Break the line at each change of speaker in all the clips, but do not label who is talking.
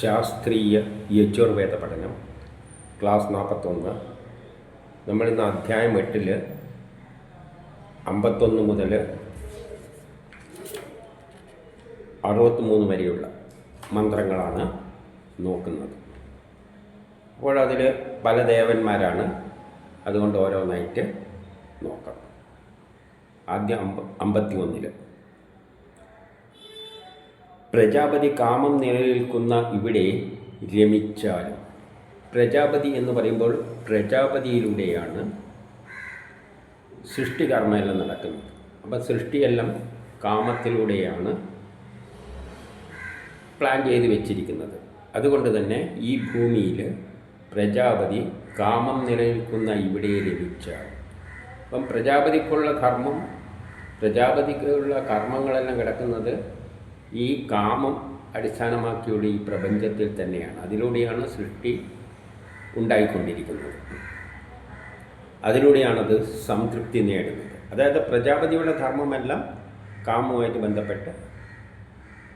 ശാസ്ത്രീയ യജുർവേദ പഠനം ക്ലാസ് നാൽപ്പത്തൊന്ന് നമ്മളിന്ന് അധ്യായം എട്ടിൽ അമ്പത്തൊന്ന് മുതൽ അറുപത്തിമൂന്ന് വരെയുള്ള മന്ത്രങ്ങളാണ് നോക്കുന്നത്. അപ്പോൾ അതിൽ പല ദേവന്മാരാണ് അതുകൊണ്ട് ഓരോന്നായിട്ട് നോക്കാം ആദ്യം അമ്പ അമ്പത്തി ഒന്നിൽ പ്രജാപതി കാമം നിലനിൽക്കുന്ന ഇവിടെ രമിച്ചാലും. പ്രജാപതി എന്ന് പറയുമ്പോൾ പ്രജാപതിയിലൂടെയാണ് സൃഷ്ടികർമ്മയെല്ലാം നടക്കുന്നത്. അപ്പം സൃഷ്ടിയെല്ലാം കാമത്തിലൂടെയാണ് പ്ലാൻ ചെയ്ത് വെച്ചിരിക്കുന്നത്. അതുകൊണ്ട് തന്നെ ഈ ഭൂമിയിൽ പ്രജാപതി കാമം നിലനിൽക്കുന്ന ഇവിടെ ലഭിച്ചാൽ അപ്പം പ്രജാപതിക്കുള്ള ധർമ്മം പ്രജാപതിക്കുള്ള കർമ്മങ്ങളെല്ലാം കിടക്കുന്നത് ഈ കാമം അടിസ്ഥാനമാക്കിയുള്ള ഈ പ്രപഞ്ചത്തിൽ തന്നെയാണ്. അതിലൂടെയാണ് സൃഷ്ടി ഉണ്ടായിക്കൊണ്ടിരിക്കുന്നത്. അതിലൂടെയാണത് സംതൃപ്തി നേടുന്നത്. അതായത് പ്രജാപതിയുടെ ധർമ്മമെല്ലാം കാമവുമായിട്ട് ബന്ധപ്പെട്ട്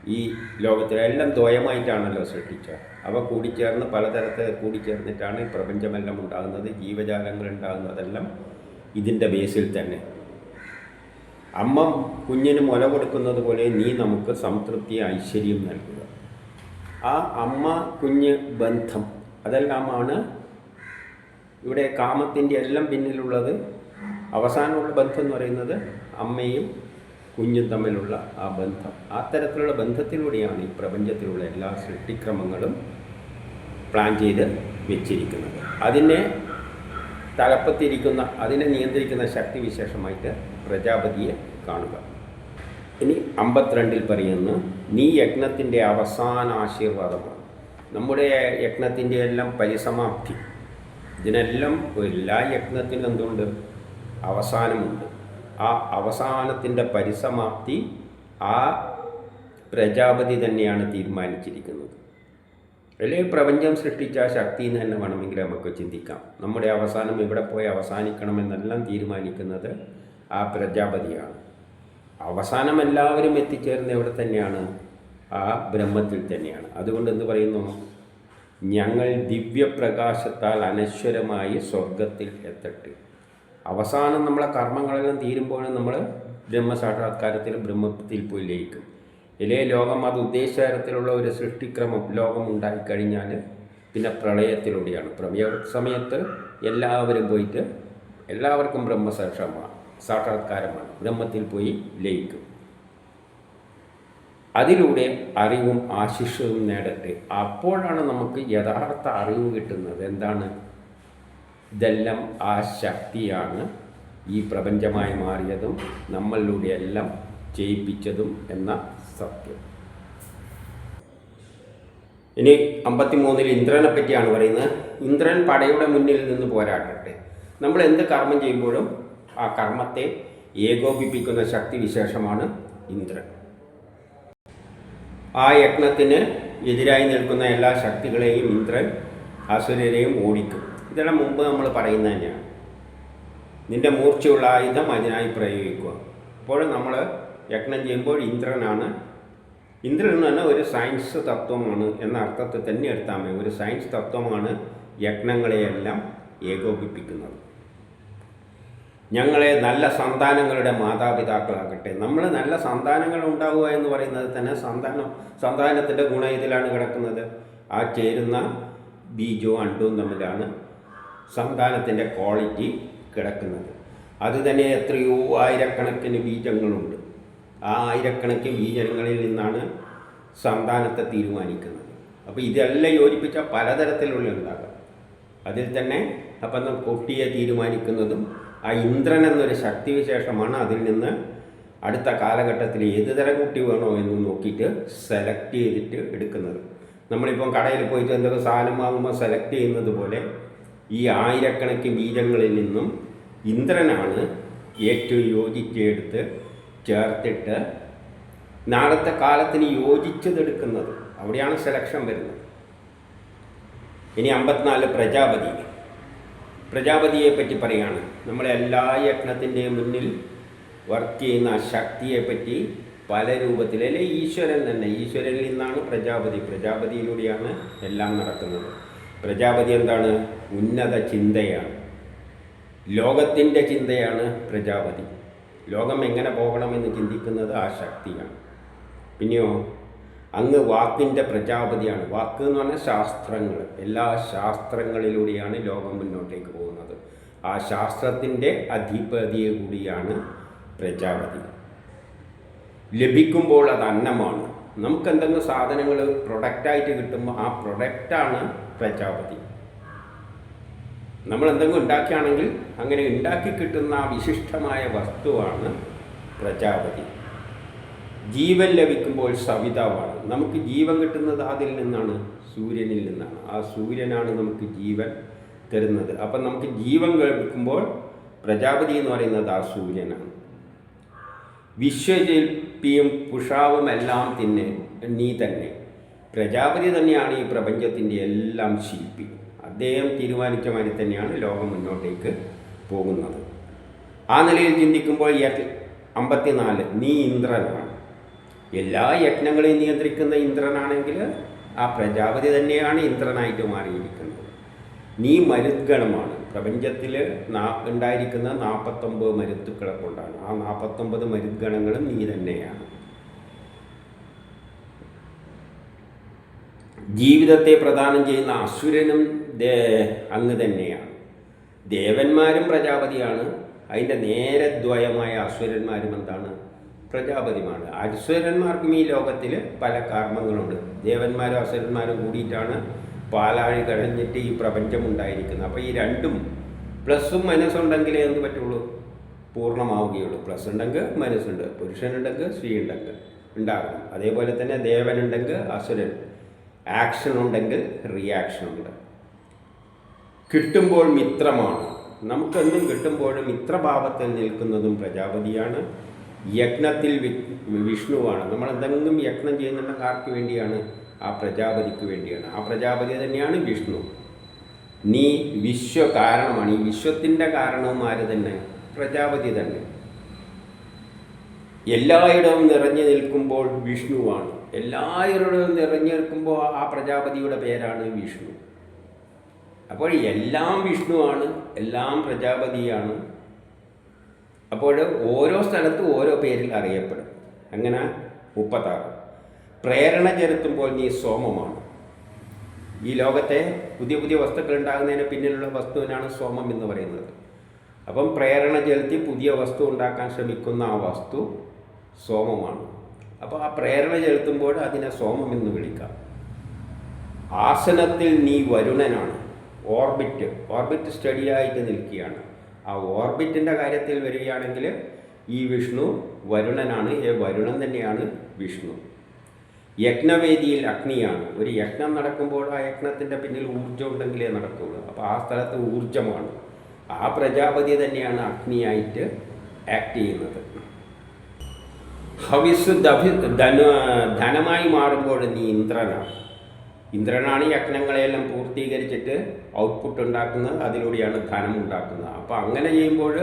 ഈ ലോകത്തിലെല്ലാം ദ്വയമായിട്ടാണല്ലോ സൃഷ്ടിച്ചത്. അവ കൂടിച്ചേർന്ന് പലതരത്തിൽ കൂടിച്ചേർന്നിട്ടാണ് ഈ പ്രപഞ്ചമെല്ലാം ഉണ്ടാകുന്നത്. ജീവജാലങ്ങൾ ഉണ്ടാകുന്നതെല്ലാം ഇതിന്റെ ബേസിൽ തന്നെ അമ്മ കുഞ്ഞിന് മുല കൊടുക്കുന്നത് പോലെ നീ നമുക്ക് സംതൃപ്തി ഐശ്വര്യം നൽകുക. ആ അമ്മ കുഞ്ഞ് ബന്ധം അതെല്ലാമാണ് ഇവിടെ കാമത്തിന്റെ എല്ലാം പിന്നിലുള്ളത്. അവസാനമുള്ള ബന്ധം എന്ന് പറയുന്നത് അമ്മയും കുഞ്ഞും തമ്മിലുള്ള ആ ബന്ധം. ആ തരത്തിലുള്ള ബന്ധത്തിലൂടെയാണ് ഈ പ്രപഞ്ചത്തിലുള്ള എല്ലാ സൃഷ്ടിക്രമങ്ങളും പ്ലാൻ ചെയ്ത് വെച്ചിരിക്കുന്നത്. അതിനെ തലപ്പത്തിരിക്കുന്ന അതിനെ നിയന്ത്രിക്കുന്ന ശക്തി വിശേഷമായിട്ട് പ്രജാപതിയെ കാണുക. ഇനി അമ്പത്തിരണ്ടിൽ പറയുന്നു നീ യജ്ഞത്തിന്റെ അവസാന ആശീർവാദമാണ്. നമ്മുടെ യജ്ഞത്തിന്റെ എല്ലാം പരിസമാപ്തി. ഇതിനെല്ലാം എല്ലാ യജ്ഞത്തിനും എന്തുണ്ട്? അവസാനമുണ്ട്. ആ അവസാനത്തിന്റെ പരിസമാപ്തി ആ പ്രജാപതി തന്നെയാണ് തീരുമാനിച്ചിരിക്കുന്നത്. അല്ലേ? പ്രപഞ്ചം സൃഷ്ടിച്ച ശക്തി എന്ന് തന്നെ വേണമെങ്കിൽ നമുക്ക് ചിന്തിക്കാം. നമ്മുടെ അവസാനം ഇവിടെ പോയി അവസാനിക്കണമെന്നെല്ലാം തീരുമാനിക്കുന്നത് ആ പ്രജാപതിയാണ്. അവസാനം എല്ലാവരും എത്തിച്ചേർന്ന് എവിടെ തന്നെയാണ്? ആ ബ്രഹ്മത്തിൽ തന്നെയാണ്. അതുകൊണ്ട് എന്ത് പറയുന്നു? ഞങ്ങൾ ദിവ്യപ്രകാശത്താൽ അനശ്വരമായി സ്വർഗത്തിൽ എത്തട്ടെ. അവസാനം നമ്മളെ കർമ്മങ്ങളെല്ലാം തീരുമ്പോഴും നമ്മൾ ബ്രഹ്മസാക്ഷാത്കാരത്തിൽ ബ്രഹ്മത്തിൽ പോയി ലയിക്കും. ഇല്ലേ ലോകം അത് ഉദ്ദേശ തരത്തിലുള്ള ഒരു സൃഷ്ടിക്രമം ലോകം ഉണ്ടായിക്കഴിഞ്ഞാൽ പിന്നെ പ്രളയത്തിലൂടെയാണ്. പ്രളയ സമയത്ത് എല്ലാവരും പോയിട്ട് എല്ലാവർക്കും ബ്രഹ്മസാക്ഷമാണ് സാക്ഷാത്കാരമാണ്. ബ്രഹ്മത്തിൽ പോയി ലയിക്കും. അതിലൂടെ അറിവും ആശിഷവും നേടട്ടെ. അപ്പോഴാണ് നമുക്ക് യഥാർത്ഥ അറിവ് കിട്ടുന്നത്. എന്താണ്? ഇതെല്ലാം ആ ശക്തിയാണ് ഈ പ്രപഞ്ചമായി മാറിയതും നമ്മളിലൂടെയെല്ലാം ചെയ്യിപ്പിച്ചതും എന്ന സത്യം. ഇനി അമ്പത്തിമൂന്നിൽ ഇന്ദ്രനെ പറ്റിയാണ് പറയുന്നത്. ഇന്ദ്രൻ പടയുടെ മുന്നിൽ നിന്ന് പോരാടട്ടെ. നമ്മൾ എന്ത് കർമ്മം ചെയ്യുമ്പോഴും ആ കർമ്മത്തെ ഏകോപിപ്പിക്കുന്ന ശക്തി വിശേഷമാണ് ഇന്ദ്രൻ. ആ യജ്ഞത്തിന് എതിരായി നിൽക്കുന്ന എല്ലാ ശക്തികളെയും ഇന്ദ്രൻ അസുരരെയും ഓടിക്കും. ഇതെല്ലാം മുമ്പ് നമ്മൾ പറയുന്നത് തന്നെയാണ്. നിന്റെ മൂർച്ചയുള്ള ആയുധം അതിനായി പ്രയോഗിക്കുക. അപ്പോൾ നമ്മൾ യജ്ഞം ചെയ്യുമ്പോൾ ഇന്ദ്രനാണ്. ഇന്ദ്രൻ എന്ന് പറഞ്ഞാൽ ഒരു സയൻസ് തത്വമാണ് എന്ന അർത്ഥത്തിൽ തന്നെ എടുത്താൽ മതി. ഒരു സയൻസ് തത്വമാണ് യജ്ഞങ്ങളെയെല്ലാം ഏകോപിപ്പിക്കുന്നത്. ഞങ്ങളെ നല്ല സന്താനങ്ങളുടെ മാതാപിതാക്കളാകട്ടെ. നമ്മൾ നല്ല സന്താനങ്ങൾ ഉണ്ടാവുക എന്ന് പറയുന്നത് തന്നെ സന്താനം സന്താനത്തിന്റെ ഗുണം ഇതിലാണ് കിടക്കുന്നത്. ആ ചേരുന്ന ബീജവും അണ്ടവും തമ്മിലാണ് സന്താനത്തിന്റെ ക്വാളിറ്റി കിടക്കുന്നത്. അത് തന്നെ എത്രയോ ആയിരക്കണക്കിന് ബീജങ്ങളുണ്ട്. ആ ആയിരക്കണക്കിന് ബീജങ്ങളിൽ നിന്നാണ് സന്താനത്തെ തീരുമാനിക്കുന്നത്. അപ്പോൾ ഇതെല്ലാം യോജിപ്പിച്ച പലതരത്തിലുള്ള ഉണ്ടാകാം. അതിൽ തന്നെ അപ്പം കുട്ടിയെ തീരുമാനിക്കുന്നതും ആ ഇന്ദ്രൻ എന്നൊരു ശക്തിവിശേഷമാണ് അതിൽ നിന്ന് അടുത്ത കാലഘട്ടത്തിൽ ഏത് തരം കുട്ടി വേണോ എന്ന് നോക്കിയിട്ട് സെലക്ട് ചെയ്തിട്ട് എടുക്കുന്നത്. നമ്മളിപ്പം കടയിൽ പോയിട്ട് എന്തൊക്കെ സാധനം വാങ്ങുമ്പോൾ സെലക്ട് ചെയ്യുന്നത് പോലെ ഈ ആയിരക്കണക്കിന് ബീജങ്ങളിൽ നിന്നും ഇന്ദ്രനാണ് ഏറ്റവും യോജിച്ചെടുത്ത് ചേർത്തിട്ട് നാളത്തെ കാലത്തിന് യോജിച്ചതെടുക്കുന്നത് അവിടെയാണ് സെലക്ഷൻ വരുന്നത്. ഇനി അമ്പത്തിനാല് പ്രജാപതി. പ്രജാപതിയെ പറ്റി പറയുകയാണ് നമ്മളെ എല്ലാ യജ്ഞത്തിന്റെയും മുന്നിൽ വർക്ക് ചെയ്യുന്ന ആ ശക്തിയെ പറ്റി പല രൂപത്തിൽ അല്ലെ ഈശ്വരൻ തന്നെ. ഈശ്വരനിൽ നിന്നാണ് പ്രജാപതി. പ്രജാപതിയിലൂടെയാണ് എല്ലാം നടക്കുന്നത്. പ്രജാപതി എന്താണ്? ഉന്നത ചിന്തയാണ്. ലോകത്തിന്റെ ചിന്തയാണ് പ്രജാപതി. ലോകം എങ്ങനെ പോകണമെന്ന് ചിന്തിക്കുന്നത് ആ ശക്തിയാണ്. പിന്നെയോ അങ്ങ് വാക്കിന്റെ പ്രജാപതിയാണ്. വാക്ക് എന്ന് പറഞ്ഞാൽ ശാസ്ത്രങ്ങൾ. എല്ലാ ശാസ്ത്രങ്ങളിലൂടെയാണ് ലോകം മുന്നോട്ടേക്ക് പോകുന്നത്. ആ ശാസ്ത്രത്തിന്റെ അധിപതിയെ കൂടിയാണ് പ്രജാപതി. ലഭിക്കുമ്പോൾ അത് അന്നമാണ്. നമുക്ക് എന്തെങ്കിലും സാധനങ്ങൾ പ്രൊഡക്റ്റായിട്ട് കിട്ടുമ്പോൾ ആ പ്രൊഡക്റ്റാണ് പ്രജാപതി. നമ്മൾ എന്തെങ്കിലും ഉണ്ടാക്കുകയാണെങ്കിൽ അങ്ങനെ ഉണ്ടാക്കി കിട്ടുന്ന ആ വിശിഷ്ടമായ വസ്തുവാണ് പ്രജാപതി. ജീവൻ ലഭിക്കുമ്പോൾ സവിതാവാണ്. നമുക്ക് ജീവൻ കിട്ടുന്നത് അതിൽ നിന്നാണ് സൂര്യനിൽ നിന്നാണ്. ആ സൂര്യനാണ് നമുക്ക് ജീവൻ തരുന്നത്. അപ്പം നമുക്ക് ജീവൻ ലഭിക്കുമ്പോൾ പ്രജാപതി എന്ന് പറയുന്നത് ആ സൂര്യനാണ്. വിശ്വജൽപ്പിയും പുഷാവും എല്ലാം തന്നെ നീ തന്നെ. പ്രജാപതി തന്നെയാണ് ഈ പ്രപഞ്ചത്തിന്റെ എല്ലാം ശില്പി. അദ്ദേഹം തീരുമാനിച്ച മാതിരി തന്നെയാണ് ലോകം മുന്നോട്ടേക്ക് പോകുന്നത്. ആ നിലയിൽ ചിന്തിക്കുമ്പോൾ അമ്പത്തിനാല് നീ ഇന്ദ്രനാണ്. എല്ലാ യജ്ഞങ്ങളെയും നിയന്ത്രിക്കുന്ന ഇന്ദ്രനാണെങ്കിൽ ആ പ്രജാപതി തന്നെയാണ് ഇന്ദ്രനായിട്ട് മാറിയിരിക്കുന്നത്. നീ മരുദ്ഗണമാണ്. പ്രപഞ്ചത്തിൽ നാ ഉണ്ടായിരിക്കുന്ന നാൽപ്പത്തൊമ്പത് മരുത്തുക്കളെ കൊണ്ടാണ്. ആ നാൽപ്പത്തൊമ്പത് മരുദ്ഗണങ്ങളും നീ തന്നെയാണ്. ജീവിതത്തെ പ്രദാനം ചെയ്യുന്ന അസുരനും ദേ അങ്ങ് തന്നെയാണ്. ദേവന്മാരും പ്രജാപതിയാണ്. അതിന്റെ നേരെ ദ്വയമായ അസുരന്മാരും എന്താണ്? പ്രജാപതിമാണ്. അസുരന്മാർക്കും ഈ ലോകത്തിൽ പല കർമ്മങ്ങളുണ്ട്. ദേവന്മാരും അസുരന്മാരും കൂടിയിട്ടാണ് പാലാഴി കഴിഞ്ഞിട്ട് ഈ പ്രപഞ്ചം ഉണ്ടായിരിക്കുന്നത്. അപ്പോൾ ഈ രണ്ടും പ്ലസ്സും മനസ്സുണ്ടെങ്കിലേ എന്ത് പറ്റുള്ളൂ? പൂർണമാവുകയുള്ളൂ. പ്ലസ് ഉണ്ടെങ്കിൽ മനസ്സുണ്ട്. പുരുഷനുണ്ടെങ്കിൽ സ്ത്രീ ഉണ്ടെങ്കിൽ ഉണ്ടാകും അതേപോലെ തന്നെ ദേവനുണ്ടെങ്കിൽ അസുരൻ. ആക്ഷൻ ഉണ്ടെങ്കിൽ റിയാക്ഷൻ ഉണ്ട്. കിട്ടുമ്പോൾ മിത്രമാണ്. നമുക്കെന്നും കിട്ടുമ്പോഴും മിത്രഭാവത്തിൽ നിൽക്കുന്നതും പ്രജാപതിയാണ്. യജ്ഞത്തിൽ വിഷ്ണുവാണ്. നമ്മൾ എന്തെങ്കിലും യജ്ഞം ചെയ്യുന്നുണ്ടെങ്കിൽ ആർക്ക് വേണ്ടിയാണ്? ആ പ്രജാപതിക്ക് വേണ്ടിയാണ്. ആ പ്രജാപതി തന്നെയാണ് വിഷ്ണു. നീ വിശ്വ കാരണമാണ്. ഈ വിശ്വത്തിന്റെ കാരണവും ആര് തന്നെ? പ്രജാപതി തന്നെ. എല്ലായിടവും നിറഞ്ഞു നിൽക്കുമ്പോൾ വിഷ്ണുവാണ്. എല്ലായിടവും നിറഞ്ഞു നിൽക്കുമ്പോൾ ആ പ്രജാപതിയുടെ പേരാണ് വിഷ്ണു. അപ്പോൾ എല്ലാം വിഷ്ണുവാണ് എല്ലാം പ്രജാപതിയാണ്. അപ്പോൾ ഓരോ സ്ഥലത്തും ഓരോ പേരിൽ അറിയപ്പെടും. അങ്ങനെ മുപ്പത്താറ്. പ്രേരണ ചെലുത്തുമ്പോൾ നീ സോമമാണ്. ഈ ലോകത്തെ പുതിയ പുതിയ വസ്തുക്കൾ ഉണ്ടാകുന്നതിന് പിന്നിലുള്ള വസ്തുവിനാണ് സോമം എന്ന് പറയുന്നത്. അപ്പം പ്രേരണ ചെലുത്തി പുതിയ വസ്തു ഉണ്ടാക്കാൻ ശ്രമിക്കുന്ന ആ വസ്തു സോമമാണ്. അപ്പോൾ ആ പ്രേരണ ചെലുത്തുമ്പോൾ അതിനെ സോമം എന്ന് വിളിക്കാം. ആസനത്തിൽ നീ വരുണനാണ്. ഓർബിറ്റ് ഓർബിറ്റ് സ്റ്റഡി ആയിട്ട് നിൽക്കുകയാണ്. ആ ഓർബിറ്റിന്റെ കാര്യത്തിൽ വരികയാണെങ്കിൽ ഈ വിഷ്ണു വരുണനാണ്. ഏ വരുണൻ തന്നെയാണ് വിഷ്ണു. യജ്ഞവേദിയിൽ അഗ്നിയാണ്. ഒരു യജ്ഞം നടക്കുമ്പോൾ ആ യജ്ഞത്തിന്റെ പിന്നിൽ ഊർജം ഉണ്ടെങ്കിലേ നടക്കുകയുള്ളൂ അപ്പോൾ ആ സ്ഥലത്ത് ഊർജമാണ്. ആ പ്രജാപതി തന്നെയാണ് അഗ്നിയായിട്ട് ആക്ട് ചെയ്യുന്നത്. ഹവിസ് ദഭി ധന ധനമായി മാറുമ്പോൾ നീ ഇന്ദ്രനാണ്. ഇന്ദ്രനാണ് യജ്ഞങ്ങളെല്ലാം പൂർത്തീകരിച്ചിട്ട് ഔട്ട്പുട്ട് ഉണ്ടാക്കുന്നത് അതിലൂടെയാണ് ധനം ഉണ്ടാക്കുന്നത്. അപ്പോൾ അങ്ങനെ ചെയ്യുമ്പോൾ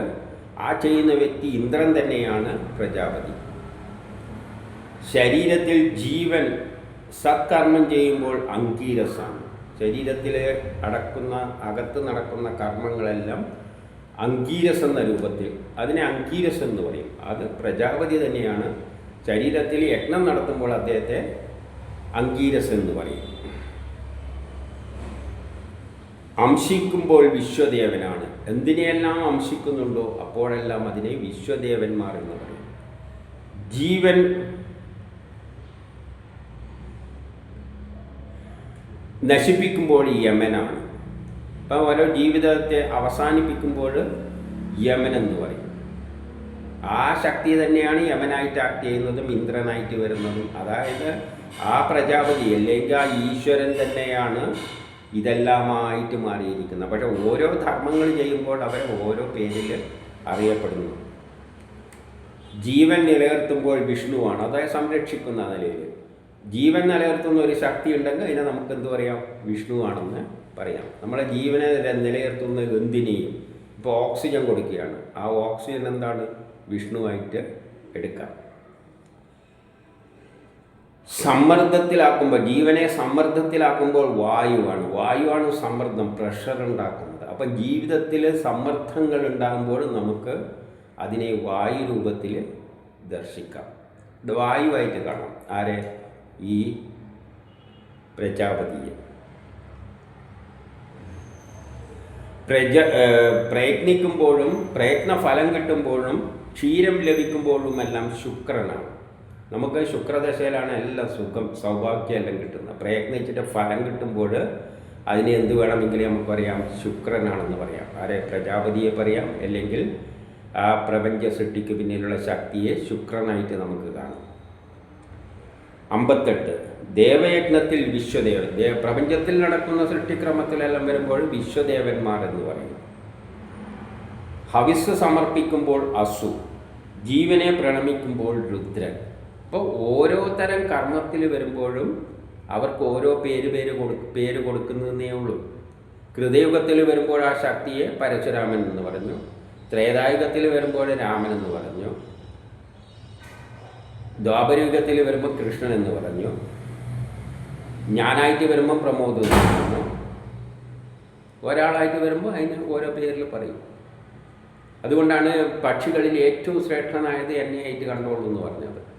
ആ ചെയ്യുന്ന വ്യക്തി ഇന്ദ്രൻ തന്നെയാണ് പ്രജാപതി. ശരീരത്തിൽ ജീവൻ സത്കർമ്മം ചെയ്യുമ്പോൾ അങ്കീരസാണ് ശരീരത്തിൽ അടക്കുന്ന അകത്ത് നടക്കുന്ന കർമ്മങ്ങളെല്ലാം അങ്കീരസ് എന്ന രൂപത്തിൽ. അതിനെ അങ്കീരസ് എന്ന് പറയും. അത് പ്രജാപതി തന്നെയാണ്. ശരീരത്തിൽ യജ്ഞം നടത്തുമ്പോൾ അദ്ദേഹത്തെ അങ്കീരസ് എന്ന് പറയും. അംശിക്കുമ്പോൾ വിശ്വദേവനാണ്. എന്തിനെയെല്ലാം അംശിക്കുന്നുണ്ടോ അപ്പോഴെല്ലാം അതിനെ വിശ്വദേവന്മാർ എന്ന് പറയും. ജീവൻ നശിപ്പിക്കുമ്പോൾ യമനാണ്. അപ്പോൾ ഓരോ ജീവിതത്തെ അവസാനിപ്പിക്കുമ്പോൾ യമൻ എന്ന് പറയും. ആ ശക്തി തന്നെയാണ് യമനായിട്ട് ആക്ട് ചെയ്യുന്നതും ഇന്ദ്രനായിട്ട് വരുന്നതും. അതായത് ആ പ്രജാപതി അല്ലെങ്കിൽ ആ ഈശ്വരൻ തന്നെയാണ് ഇതെല്ലാമായിട്ട് മാറിയിരിക്കുന്നത്. പക്ഷേ ഓരോ ധർമ്മങ്ങൾ ചെയ്യുമ്പോൾ അവർ ഓരോ പേരിൽ അറിയപ്പെടുന്നു. ജീവൻ നിലനിർത്തുമ്പോൾ വിഷ്ണുവാണ്. അതായത് സംരക്ഷിക്കുന്ന നിലയിൽ. ജീവൻ നിലനിർത്തുന്ന ഒരു ശക്തി ഉണ്ടെങ്കിൽ അതിനെ നമുക്ക് എന്തു പറയാം? വിഷ്ണുവാണെന്ന് പറയാം. നമ്മുടെ ജീവനെ നിലനിർത്തുന്ന എന്തിനേയും ഇപ്പോൾ ഓക്സിജൻ കൊടുക്കുകയാണ്. ആ ഓക്സിജൻ എന്താണ്? വിഷ്ണുവായിട്ട് എടുക്കാം. സമ്മർദ്ദത്തിലാക്കുമ്പോൾ ജീവനെ സമ്മർദ്ദത്തിലാക്കുമ്പോൾ വായുവാണ്. വായുവാണ് സമ്മർദ്ദം പ്രഷർ ഉണ്ടാക്കുന്നത്. അപ്പം ജീവിതത്തിൽ സമ്മർദ്ദങ്ങൾ ഉണ്ടാകുമ്പോൾ നമുക്ക് അതിനെ വായു രൂപത്തിൽ ദർശിക്കാം വായുവായിട്ട് കാണാം. ആരെ? ഈ പ്രജാപതിയെ. പ്രജ പ്രയത്നിക്കുമ്പോഴും പ്രയത്ന ഫലം കിട്ടുമ്പോഴും ക്ഷീരം ലഭിക്കുമ്പോഴുമെല്ലാം ശുക്രനാണ്. നമുക്ക് ശുക്രദശയിലാണ് എല്ലാം സുഖം സൗഭാഗ്യമെല്ലാം കിട്ടുന്നത്. പ്രയത്നിച്ചിട്ട് ഫലം കിട്ടുമ്പോൾ അതിന് എന്ത് വേണമെങ്കിലും നമുക്ക് പറയാം ശുക്രനാണെന്ന് പറയാം. ആരെ? പ്രജാപതിയെ പറയാം. അല്ലെങ്കിൽ ആ പ്രപഞ്ച സൃഷ്ടിക്ക് പിന്നിലുള്ള ശക്തിയെ ശുക്രനായിട്ട് നമുക്ക് കാണാം. അമ്പത്തെട്ട്. ദേവയജ്ഞത്തിൽ വിശ്വദേവൻ. ദേവ പ്രപഞ്ചത്തിൽ നടക്കുന്ന സൃഷ്ടിക്രമത്തിലെല്ലാം വരുമ്പോൾ വിശ്വദേവന്മാർ എന്ന് പറയും. ഹവിസ് സമർപ്പിക്കുമ്പോൾ അസു. ജീവനെ പ്രണമിക്കുമ്പോൾ രുദ്രൻ. അപ്പോൾ ഓരോ തരം കർമ്മത്തിൽ വരുമ്പോഴും അവർക്ക് ഓരോ പേര് പേര് കൊടു പേര് കൊടുക്കുന്നതേ ഉള്ളൂ. കൃതയുഗത്തിൽ വരുമ്പോൾ ആ ശക്തിയെ പരശുരാമൻ എന്ന് പറഞ്ഞു. ത്രേതായുഗത്തിൽ വരുമ്പോൾ രാമൻ എന്ന് പറഞ്ഞു. ദ്വാപരയുഗത്തിൽ വരുമ്പോൾ കൃഷ്ണൻ എന്ന് പറഞ്ഞു. ഞാനായിട്ട് വരുമ്പോൾ പ്രമോദ് എന്ന് പറഞ്ഞു. ഒരാളായിട്ട് വരുമ്പോൾ അതിന് ഓരോ പേരിൽ പറയും. അതുകൊണ്ടാണ് പക്ഷികളിൽ ഏറ്റവും ശ്രേഷ്ഠനായത് എന്നെയായിട്ട് കണ്ടോളൂ എന്ന് പറഞ്ഞത്.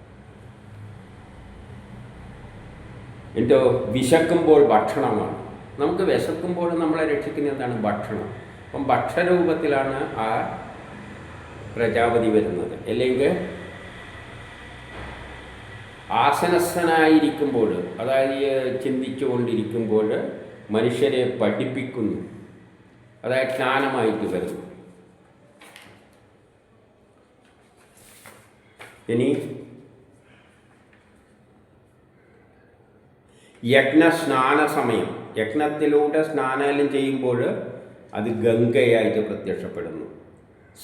എന്റെ വിശക്കുമ്പോൾ ഭക്ഷണമാണ്. നമുക്ക് വിശക്കുമ്പോൾ നമ്മളെ രക്ഷിക്കുന്ന എന്താണ്? ഭക്ഷണം. അപ്പം ഭക്ഷരൂപത്തിലാണ് ആ പ്രജാപതി വരുന്നത്. അല്ലെങ്കിൽ ആസനസ്ഥനായിരിക്കുമ്പോൾ അതായത് ചിന്തിച്ചുകൊണ്ടിരിക്കുമ്പോൾ മനുഷ്യരെ പഠിപ്പിക്കുന്നു. അതായത് ജ്ഞാനമായിട്ട് വരുന്നു. ഇനി യജ്ഞ സ്നാന സമയം യജ്ഞത്തിലൂടെ സ്നാനം ചെയ്യുമ്പോൾ അത് ഗംഗയായിട്ട് പ്രത്യക്ഷപ്പെടുന്നു.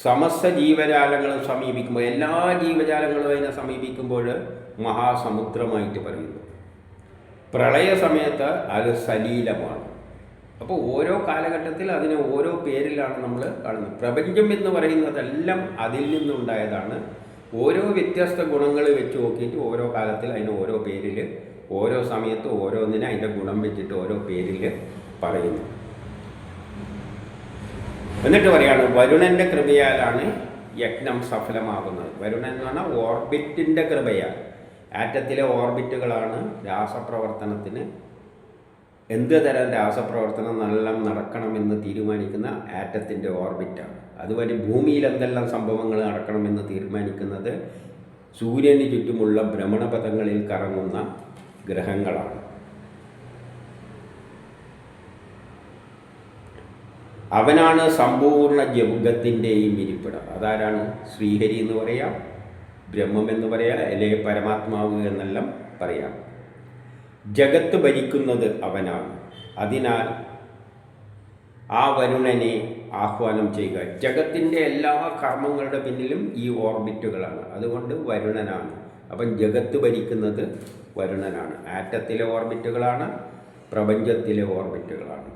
സമസ്ത ജീവജാലങ്ങളും സമീപിക്കുമ്പോൾ എല്ലാ ജീവജാലങ്ങളും അതിനെ സമീപിക്കുമ്പോൾ മഹാസമുദ്രമായിട്ട് പറയുന്നു. പ്രളയ സമയത്ത് അത് സലീലമാണ്. അപ്പോൾ ഓരോ കാലഘട്ടത്തിൽ അതിനെ ഓരോ പേരിലാണ് നമ്മൾ കാണുന്നത്. പ്രപഞ്ചം എന്ന് പറയുന്നതെല്ലാം അതിൽ നിന്നുണ്ടായതാണ്. ഓരോ വ്യത്യസ്ത ഗുണങ്ങൾ വെച്ച് നോക്കിയിട്ട് ഓരോ കാലത്തിൽ അതിന് ഓരോ പേരിൽ ഓരോ സമയത്ത് ഓരോന്നിനെ അതിന്റെ ഗുണം വെച്ചിട്ട് ഓരോ പേരിൽ പറയുന്നു. എന്നിട്ട് പറയാണ് വരുണന്റെ കൃപയാലാണ് യജ്ഞം സഫലമാകുന്നത്. വരുണൻ എന്ന് പറഞ്ഞാൽ ഓർബിറ്റിന്റെ കൃപയാൽ ആറ്റത്തിലെ ഓർബിറ്റുകളാണ് രാസപ്രവർത്തനത്തിന്. എന്ത് തരം രാസപ്രവർത്തനം നല്ല നടക്കണമെന്ന് തീരുമാനിക്കുന്ന ആറ്റത്തിന്റെ ഓർബിറ്റാണ്. അതുവരെ ഭൂമിയിൽ എന്തെല്ലാം സംഭവങ്ങൾ നടക്കണമെന്ന് തീരുമാനിക്കുന്നത് സൂര്യന് ചുറ്റുമുള്ള ഭ്രമണപഥങ്ങളിൽ കറങ്ങുന്ന ഗ്രഹങ്ങളാണ്. അവനാണ് സമ്പൂർണ ജഗത്തിന്റെയും ഇരിപ്പിടം. അതാരാണ്? ശ്രീഹരി എന്ന് പറയാം ബ്രഹ്മം എന്ന് പറയാം അല്ലെങ്കിൽ പരമാത്മാവ് എന്നെല്ലാം പറയാം. ജഗത്ത് ഭരിക്കുന്നത് അവനാണ്. അതിനാൽ ആ വരുണനെ ആഹ്വാനം ചെയ്യുക. ജഗത്തിന്റെ എല്ലാ കർമ്മങ്ങളുടെ പിന്നിലും ഈ ഓർബിറ്റുകളാണ്. അതുകൊണ്ട് വരുണനാണ്. അപ്പം ജഗത്ത് ഭരിക്കുന്നത് വരുണനാണ്. ആറ്റത്തിലെ ഓർബിറ്റുകളാണ് പ്രപഞ്ചത്തിലെ ഓർബിറ്റുകളാണ്.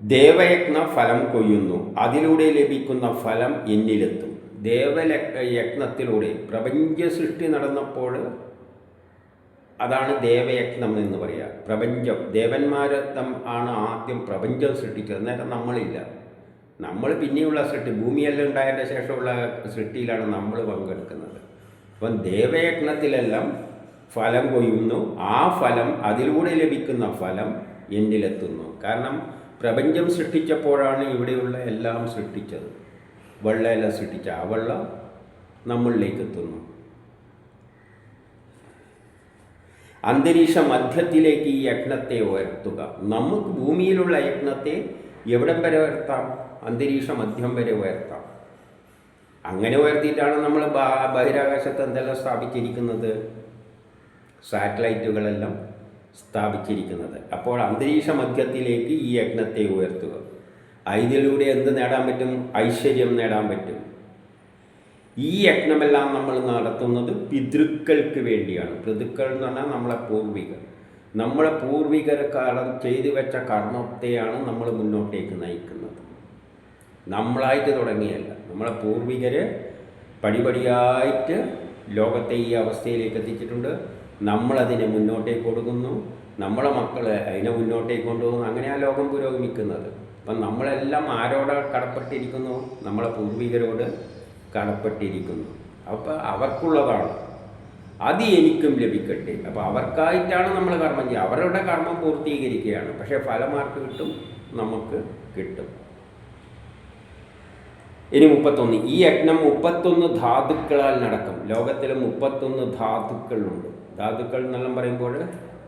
ദേവയജ്ഞ ഫലം കൊയ്യുന്നു. അതിലൂടെ ലഭിക്കുന്ന ഫലം എന്നിലെത്തും. ദേവല യജ്ഞത്തിലൂടെ പ്രപഞ്ച സൃഷ്ടി നടന്നപ്പോൾ അതാണ് ദേവയജ്ഞം എന്ന് പറയുക പ്രപഞ്ചം ദേവന്മാർ ആണ് ആദ്യം പ്രപഞ്ചം സൃഷ്ടിച്ചത്. അന്നേരം നമ്മളില്ല. നമ്മൾ പിന്നെയുള്ള സൃഷ്ടി ഭൂമിയെല്ലാം ഉണ്ടായതിന്റെ ശേഷമുള്ള സൃഷ്ടിയിലാണ് നമ്മൾ പങ്കെടുക്കുന്നത്. അപ്പം ദേവയജ്ഞത്തിലെല്ലാം ഫലം കൊയ്യുന്നു. ആ ഫലം അതിലൂടെ ലഭിക്കുന്ന ഫലം എന്നിലെത്തുന്നു. കാരണം പ്രപഞ്ചം സൃഷ്ടിച്ചപ്പോഴാണ് ഇവിടെയുള്ള എല്ലാം സൃഷ്ടിച്ചത്. വെള്ളമെല്ലാം സൃഷ്ടിച്ച ആ വെള്ളം നമ്മളിലേക്ക് എത്തുന്നു. അന്തരീക്ഷ മധ്യത്തിലേക്ക് ഈ യജ്ഞത്തെ ഉയർത്തുക. നമുക്ക് ഭൂമിയിലുള്ള യജ്ഞത്തെ എവിടം വരെ ഉയർത്താം? അന്തരീക്ഷ മധ്യം വരെ ഉയർത്താം. അങ്ങനെ ഉയർത്തിയിട്ടാണ് നമ്മൾ ബഹിരാകാശത്ത് എന്തെല്ലാം സ്ഥാപിച്ചിരിക്കുന്നത്? സാറ്റലൈറ്റുകളെല്ലാം സ്ഥാപിച്ചിരിക്കുന്നത്. അപ്പോൾ അന്തരീക്ഷ മധ്യത്തിലേക്ക് ഈ യജ്ഞത്തെ ഉയർത്തുക. ഇതിലൂടെ എന്ത് നേടാൻ പറ്റും? ഐശ്വര്യം നേടാൻ പറ്റും. ഈ യജ്ഞമെല്ലാം നമ്മൾ നടത്തുന്നത് പിതൃക്കൾക്ക് വേണ്ടിയാണ്. പിതൃക്കൾ എന്ന് പറഞ്ഞാൽ നമ്മളെ പൂർവികർ. നമ്മളെ പൂർവികർ കാലം ചെയ്തു വെച്ച കർമ്മത്തെയാണ് നമ്മൾ മുന്നോട്ടേക്ക് നയിക്കുന്നത്. നമ്മളായിട്ട് തുടങ്ങിയല്ല. നമ്മളെ പൂർവികർ പടിപടിയായിട്ട് ലോകത്തെ ഈ അവസ്ഥയിലേക്ക് എത്തിച്ചിട്ടുണ്ട്. നമ്മളതിനെ മുന്നോട്ടേക്ക് കൊടുക്കുന്നു. നമ്മളെ മക്കൾ അതിനെ മുന്നോട്ടേക്ക് കൊണ്ടുപോകുന്നു. അങ്ങനെയാണ് ലോകം പുരോഗമിക്കുന്നത്. അപ്പം നമ്മളെല്ലാം ആരോട് കടപ്പെട്ടിരിക്കുന്നു? നമ്മളെ പൂർവികരോട് കടപ്പെട്ടിരിക്കുന്നു. അപ്പോൾ അവർക്കുള്ളതാണ്. അത് എനിക്കും ലഭിക്കട്ടെ. അപ്പോൾ അവർക്കായിട്ടാണ് നമ്മൾ കർമ്മം ചെയ്യുക. അവരുടെ കർമ്മം പൂർത്തീകരിക്കുകയാണ്. പക്ഷേ ഫലമാർക്ക് കിട്ടും? നമുക്ക് കിട്ടും. ഇനി മുപ്പത്തൊന്ന്. ഈ യജ്ഞം മുപ്പത്തൊന്ന് ധാതുക്കളാൽ നടക്കും. ലോകത്തിൽ മുപ്പത്തൊന്ന് ധാതുക്കളുണ്ട്. ധാതുക്കൾ എന്നെല്ലാം പറയുമ്പോൾ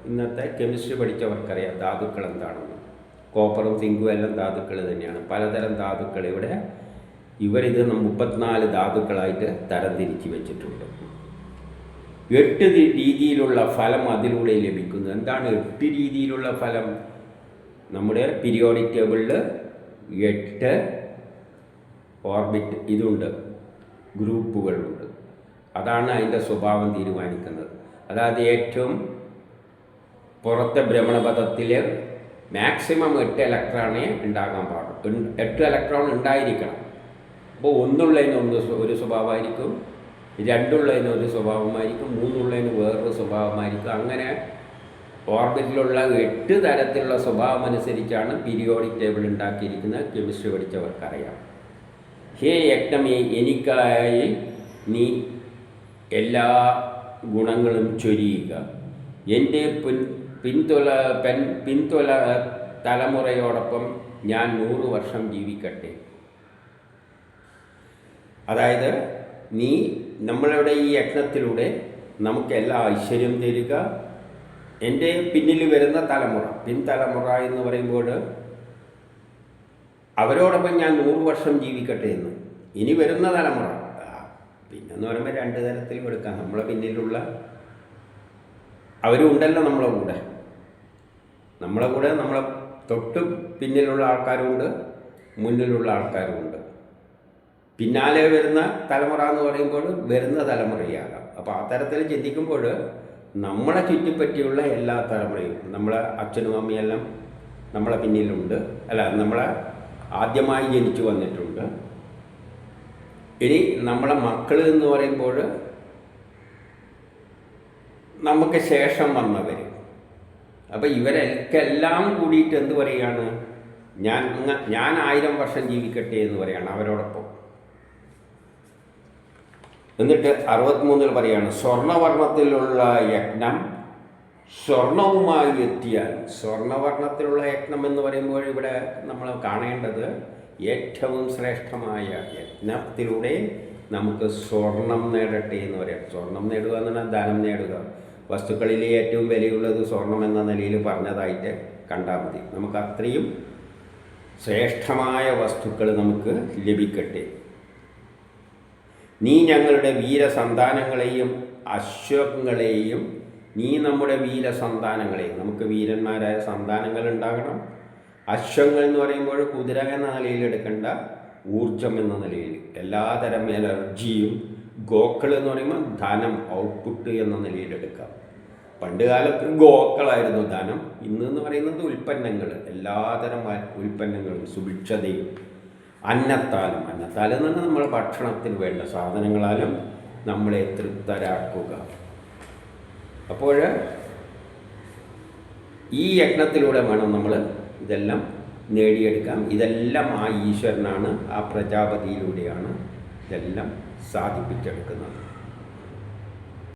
ഇന്നത്തെ കെമിസ്ട്രി പഠിച്ചവർക്കറിയാം ധാതുക്കൾ എന്താണെന്ന്. കോപ്പറും സിങ്കും എല്ലാം ധാതുക്കൾ തന്നെയാണ്. പലതരം ധാതുക്കൾ ഇവിടെ ഇവരിത് മുപ്പത്തിനാല് ധാതുക്കളായിട്ട് തരംതിരിച്ച് വെച്ചിട്ടുണ്ട്. എട്ട് രീതിയിലുള്ള ഫലം അതിലൂടെ ലഭിക്കുന്നു. എന്താണ് എട്ട് രീതിയിലുള്ള ഫലം? നമ്മുടെ പീരിയോഡിക് ടേബിളിൽ എട്ട് ഓർബിറ്റ് ഇതുണ്ട് ഗ്രൂപ്പുകളുണ്ട്. അതാണ് അതിന്റെ സ്വഭാവം തീരുമാനിക്കുന്നത്. അതായത് ഏറ്റവും പുറത്തെ ഭ്രമണപഥത്തിൽ മാക്സിമം എട്ട് ഇലക്ട്രോണേ ഉണ്ടാകാൻ പാടും എട്ട് ഇലക്ട്രോൺ ഉണ്ടായിരിക്കണം. അപ്പോൾ ഒന്നുള്ളതിന് ഒന്ന് ഒരു സ്വഭാവമായിരിക്കും രണ്ടുള്ളതിന് ഒരു സ്വഭാവമായിരിക്കും മൂന്നുള്ളതിന് വേറൊരു സ്വഭാവമായിരിക്കും. അങ്ങനെ ഓർബിറ്റിലുള്ള എട്ട് തരത്തിലുള്ള സ്വഭാവം അനുസരിച്ചാണ് പീരിയോഡിക് ടേബിൾ ഉണ്ടാക്കിയിരിക്കുന്നത്. കെമിസ്ട്രി പഠിച്ചവർക്കറിയാം. ഹേ യജ്ഞമേ എനിക്കായി നീ എല്ലാ ഗുണങ്ങളും ചൊരിയുക. എന്റെ പിൻ പിന്തുല പെൻ പിന്തുല തലമുറയോടൊപ്പം ഞാൻ നൂറ് വർഷം ജീവിക്കട്ടെ. അതായത് നീ നമ്മളുടെ ഈ യജ്ഞത്തിലൂടെ നമുക്ക് എല്ലാ ഐശ്വര്യം തരിക എന്റെ പിന്നിൽ വരുന്ന തലമുറ പിൻതലമുറ എന്ന് പറയുമ്പോൾ അവരോടൊപ്പം ഞാൻ നൂറ് വർഷം ജീവിക്കട്ടെ എന്ന്. ഇനി വരുന്ന തലമുറ പിന്നെന്ന് പറയുമ്പോൾ രണ്ട് തരത്തിലും എടുക്കാം. നമ്മളെ പിന്നിലുള്ള അവരും ഉണ്ടല്ലോ നമ്മളെ കൂടെ. നമ്മളെ കൂടെ നമ്മളെ തൊട്ട് പിന്നിലുള്ള ആൾക്കാരുമുണ്ട് മുന്നിലുള്ള ആൾക്കാരുമുണ്ട് പിന്നാലെ വരുന്ന തലമുറ എന്ന് പറയുമ്പോൾ വരുന്ന തലമുറയാകാം. അപ്പോൾ ആ തരത്തിൽ ചിന്തിക്കുമ്പോൾ നമ്മളെ ചുറ്റിപ്പറ്റിയുള്ള എല്ലാ തലമുറയും നമ്മളെ അച്ഛനും അമ്മയെല്ലാം നമ്മളെ പിന്നിലുണ്ട്. അല്ല നമ്മളെ ആദ്യമായി ജനിച്ചു വന്നിട്ടുണ്ട്. ഇനി നമ്മളെ മക്കൾ എന്ന് പറയുമ്പോൾ നമുക്ക് ശേഷം വന്നവർ അപ്പോൾ ഇവരൊക്കെല്ലാം കൂടിയിട്ട് എന്ത് പറയുകയാണ് ഞാൻ ഞാൻ ആയിരം വർഷം ജീവിക്കട്ടെ എന്ന് പറയാണ് അവരോടൊപ്പം. എന്നിട്ട് അറുപത്തിമൂന്നിൽ പറയാണ് സ്വർണവർണത്തിലുള്ള യജ്ഞം സ്വർണവുമായി എത്തിയാൽ സ്വർണവർണത്തിലുള്ള യജ്ഞം എന്ന് പറയുമ്പോൾ ഇവിടെ നമ്മൾ കാണേണ്ടത് ഏറ്റവും ശ്രേഷ്ഠമായ യജ്ഞത്തിലൂടെ നമുക്ക് സ്വർണം നേടട്ടെ എന്ന് പറയാം. സ്വർണം നേടുക എന്ന് പറഞ്ഞാൽ ധനം നേടുക. വസ്തുക്കളിലെ ഏറ്റവും വിലയുള്ളത് സ്വർണം എന്ന നിലയിൽ പറഞ്ഞതായിട്ട് കണ്ടാൽ മതി. നമുക്ക് അത്രയും ശ്രേഷ്ഠമായ വസ്തുക്കൾ നമുക്ക് ലഭിക്കട്ടെ. നീ ഞങ്ങളുടെ വീരസന്താനങ്ങളെയും അശ്വങ്ങളെയും നീ നമ്മുടെ വീര സന്താനങ്ങളെ നമുക്ക് വീരന്മാരായ സന്താനങ്ങൾ ഉണ്ടാകണം. അശ്വങ്ങൾ എന്ന് പറയുമ്പോൾ കുതിര എന്ന നിലയിൽ എടുക്കേണ്ട ഊർജം എന്ന നിലയിൽ. എല്ലാതരം എനർജിയും ഗോക്കൾ എന്ന് പറയുമ്പോൾ ധനം ഔട്ട്പുട്ട് എന്ന നിലയിൽ എടുക്കാം. പണ്ട് കാലത്ത് ഗോക്കളായിരുന്നു ധനം. ഇന്ന് എന്ന് പറയുന്നത് ഉൽപ്പന്നങ്ങൾ. എല്ലാതരം ഉൽപ്പന്നങ്ങളും സുഭിക്ഷതയും അന്നത്താലും. അന്നത്താലം എന്ന് പറഞ്ഞാൽ നമ്മൾ ഭക്ഷണത്തിന് വേണ്ട സാധനങ്ങളാലും നമ്മളെ തൃപ്തരാക്കുക. അപ്പോൾ ഈ യജ്ഞത്തിലൂടെ വേണം നമ്മൾ ഇതെല്ലാം നേടിയെടുക്കാം. ഇതെല്ലാം ആ ഈശ്വരനാണ് ആ പ്രജാപതിയിലൂടെയാണ് ഇതെല്ലാം സാധിപ്പിച്ചെടുക്കുന്നത്.